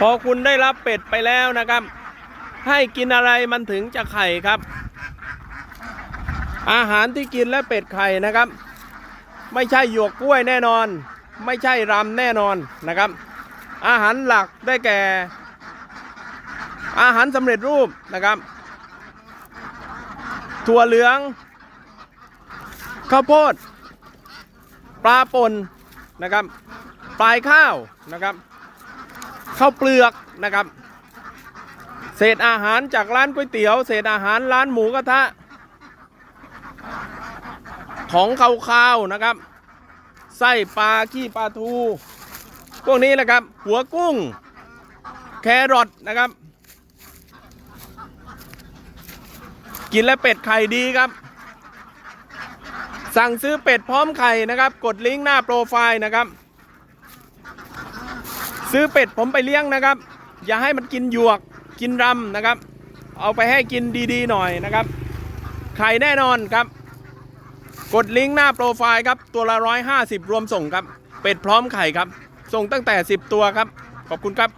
พอคุณได้รับเป็ดไปแล้วนะครับ ให้กินอะไรมันถึงจะไข่ครับ อาหารที่กินและเป็ดไข่นะครับ ไม่ใช่หยวกกล้วยแน่นอน ไม่ใช่รำแน่นอนนะครับ อาหารหลักได้แก่ อาหารสำเร็จรูปนะครับ ถั่วเหลือง ข้าวโพด ปลาป่นนะครับ ปลายข้าวนะครับ ข้าวเปลือกนะครับ เศษอาหารจากร้านก๋วยเตี๋ยว เศษอาหารร้านหมูกระทะ ของคาวๆนะครับ ไส้ปลาขี้ปลาทู พวกนี้แหละครับ หัวกุ้ง แครอทนะครับ กินแล้วเป็ดไข่ดีครับสั่งซื้อเป็ดพร้อมไข่นะครับ กดลิงก์หน้าโปรไฟล์นะครับ ซื้อเป็ดผมไปเลี้ยงนะครับ อย่าให้มันกินหยวกกินรำนะครับ เอาไปให้กินดีๆหน่อยนะครับไข่แน่นอนครับ กดลิงก์หน้าโปรไฟล์ครับ ตัวละ150 รวมส่งครับ เป็ดพร้อมไข่ครับ ส่งตั้งแต่ 10 ตัวครับ ขอบคุณครับ